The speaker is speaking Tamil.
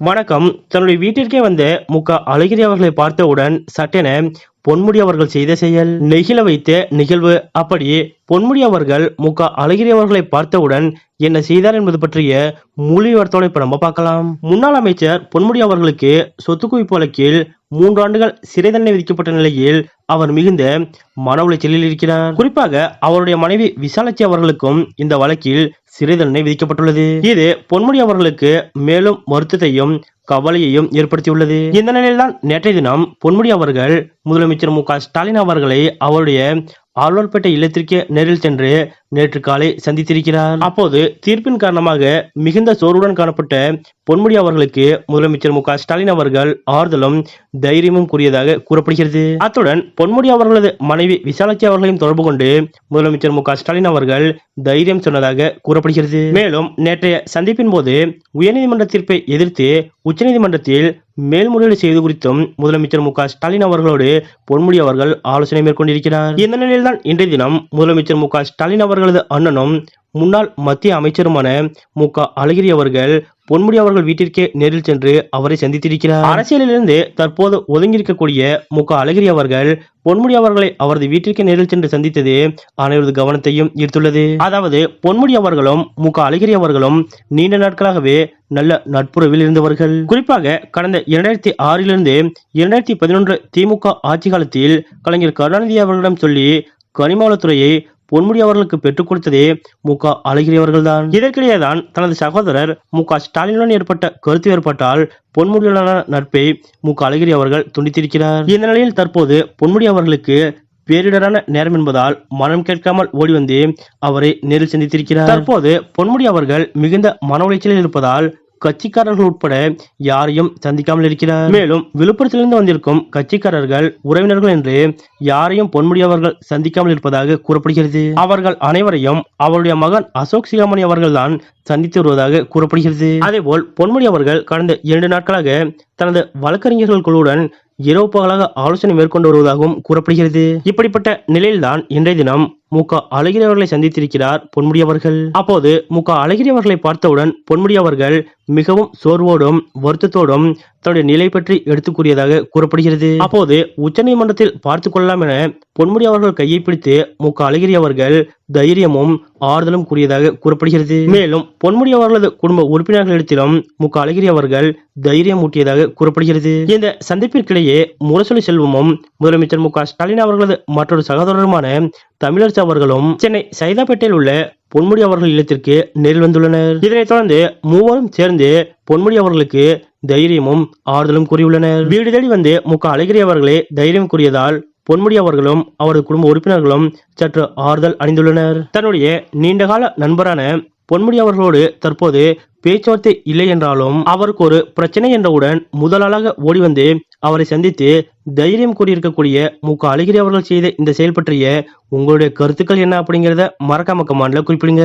வணக்கம். தன்னுடைய வீட்டிற்கே வந்த முக்க அழகிரி அவர்களை பார்த்தவுடன் சட்டென பொன்முடி அவர்கள் செய்த செயல். நெகிழ வைத்த நிகழ்வு. அப்படி பொன்முடி அவர்கள் முக அழகிரி அவர்களை பார்த்தவுடன் என்ன செய்தார் என்பது பற்றிய முழு இப்ப நம்ம பார்க்கலாம். முன்னாள் அமைச்சர் பொன்முடி அவர்களுக்கு சொத்து குவிப்பு வழக்கில் மூன்று ஆண்டுகள் சிறை தண்டனை விதிக்கப்பட்ட நிலையில் அவர் மிகுந்த மன உளைச்சலில் இருக்கிறார். குறிப்பாக அவருடைய மனைவி விசாலட்சி அவர்களுக்கும் இந்த வழக்கில் சிறை தண்டனை விதிக்கப்பட்டுள்ளது. இது பொன்முடி அவர்களுக்கு மேலும் வருத்தத்தையும் கவலையையும் ஏற்படுத்தியுள்ளது. இந்த நிலையில்தான் நேற்றைய தினம் பொன்முடி அவர்கள் முதலமைச்சர் மு க ஸ்டாலின் அவர்களை அவருடைய ஆழ்வார்பேட்டை இல்லத்திற்கு நேரில் சென்று நேற்று காலை சந்தித்திருக்கிறார். அப்போது தீர்ப்பின் காரணமாக மிகுந்த சோர்வுடன் காணப்பட்ட பொன்முடி அவர்களுக்கு முதலமைச்சர் மு ஸ்டாலின் அவர்கள் ஆறுதலும் தைரியமும் கூறியதாக கூறப்படுகிறது. அத்துடன் பொன்முடி அவர்களது மனைவி விசாலாட்சி அவர்களையும் தொடர்பு கொண்டு முதலமைச்சர் மு ஸ்டாலின் அவர்கள் தைரியம் சொன்னதாக கூறப்படுகிறது. மேலும் நேற்றைய சந்திப்பின் போது உயர்நீதிமன்ற தீர்ப்பை எதிர்த்து உச்சநீதிமன்றத்தில் மேல்முறையீடு செய்வது குறித்தும் முதலமைச்சர் மு ஸ்டாலின் அவர்களோடு பொன்முடி அவர்கள் ஆலோசனை மேற்கொண்டிருக்கிறார். இந்த நிலையில்தான் இன்றைய தினம் முதலமைச்சர் மு ஸ்டாலின் அவர்கள் இவர்களது அண்ணனும் முன்னாள் மத்திய அமைச்சருமான மு க அழகிரி அவர்கள் பொன்முடி அவர்கள் வீட்டிற்கே நேரில் சென்று அவரை சந்தித்திருக்கிறார். அரசியலிலிருந்து தற்போது ஒதுங்கியிருக்கக்கூடிய மு க அழகிரி அவர்கள் பொன்முடி அவர்களை அவரது வீட்டிற்கே நேரில் சென்று சந்தித்தது அனைவரது கவனத்தையும் ஈர்த்துள்ளது. அதாவது பொன்முடி அவர்களும் மு க அழகிரி அவர்களும் நீண்ட நாட்களாகவே நல்ல நட்புறவில் இருந்தவர்கள். குறிப்பாக கடந்த இரண்டாயிரத்தி ஆறிலிருந்து இரண்டாயிரத்தி பதினொன்று திமுக ஆட்சி காலத்தில் கலைஞர் கருணாநிதி அவர்களிடம் சொல்லி கனிமவளத்துறையை பொன்முடி அவர்களுக்கு பெற்றுக் கொடுத்ததே மு க அழகிரி அவர்கள்தான். இதற்கிடையே தான் தனது சகோதரர் மு க ஸ்டாலினுடன் ஏற்பட்ட கருத்து ஏற்பட்டால் பொன்முடியுடனான நட்பை மு க அழகிரி அவர்கள் துண்டித்திருக்கிறார். இந்த நிலையில் தற்போது பொன்முடி அவர்களுக்கு பேரிடரான நேரம் என்பதால் மனம் கேட்காமல் ஓடி வந்து அவரை நேரில் சந்தித்திருக்கிறார். தற்போது பொன்முடி அவர்கள் மிகுந்த மன உளைச்சலில் இருப்பதால் கட்சிக்காரர்கள் உட்பட யாரையும் சந்திக்காமல் இருக்கிறார். மேலும் விழுப்புரத்திலிருந்து வந்திருக்கும் கட்சிக்காரர்கள் உறவினர்கள் என்று யாரையும் பொன்முடி அவர்கள் சந்திக்காமல் இருப்பதாக கூறப்படுகிறது. அவர்கள் அனைவரையும் அவருடைய மகன் அசோக் சிகாமணி அவர்கள்தான் சந்தித்து வருவதாக கூறப்படுகிறது. அதேபோல் பொன்முடி அவர்கள் கடந்த இரண்டு நாட்களாக தனது வழக்கறிஞர்கள் குழுவுடன் இரவு பகலாக ஆலோசனை மேற்கொண்டு வருவதாகவும் கூறப்படுகிறது. இப்படிப்பட்ட நிலையில்தான் இன்றைய தினம் மு க அழகிரி அவர்களை சந்தித்திருக்கிறார் பொன்முடி அவர்கள். அப்போது மு க அழகிரி அவர்களை பார்த்தவுடன் பொன்முடி அவர்கள் மிகவும் சோர்வோடும் வருத்தத்தோடும் தன்னுடைய நிலை பற்றி எடுத்துக் கூறியதாக கூறப்படுகிறது. அப்போது உச்சநீதிமன்றத்தில் பார்த்து கொள்ளலாம் என பொன்முடி அவர்கள் கையை பிடித்து மு க அழகிரி அவர்கள் தைரியமும் ஆறுதலும் கூறியதாக கூறப்படுகிறது. மேலும் பொன்முடி அவர்களது குடும்ப உறுப்பினர்களிடத்திலும் மு க அழகிரி அவர்கள் தைரியம் ஊட்டியதாக கூறப்படுகிறது. இந்த சந்திப்பிற்கிடையே முரசொலி செல்வமும் முதலமைச்சர் மு க ஸ்டாலின் அவர்களது மற்றொரு சகோதரருமான தமிழர் தமிழரசு அவர்களும் சென்னை சைதாப்பேட்டையில் உள்ள பொன்முடி அவர்கள் இல்லத்திற்கு நேரில் வந்துள்ளனர். இதனைத் தொடர்ந்து மூவரும் சேர்ந்து பொன்முடி அவர்களுக்கு தைரியமும் ஆறுதலும் கூறியுள்ளனர். வீடு தேடி வந்து முக அழகிரி அவர்களே தைரியம் கூறியதால் பொன்முடி அவர்களும் அவரது குடும்ப உறுப்பினர்களும் சற்று ஆறுதல் அணிந்துள்ளனர். தன்னுடைய நீண்டகால நண்பரான பொன்முடி அவர்களோடு தற்போது பேச்சுவார்த்தை இல்லை என்றாலும் அவருக்கு ஒரு பிரச்சனை என்றவுடன் முதலாளாக ஓடி வந்து அவரை சந்தித்து தைரியம் கூறியிருக்கக்கூடிய மு. க. அழகிரி அவர்கள் செய்த இந்த செயல் பற்றிய உங்களுடைய கருத்துக்கள் என்ன அப்படிங்கிறத மறக்காம கமாண்ட்ல குறிப்பிடுங்க.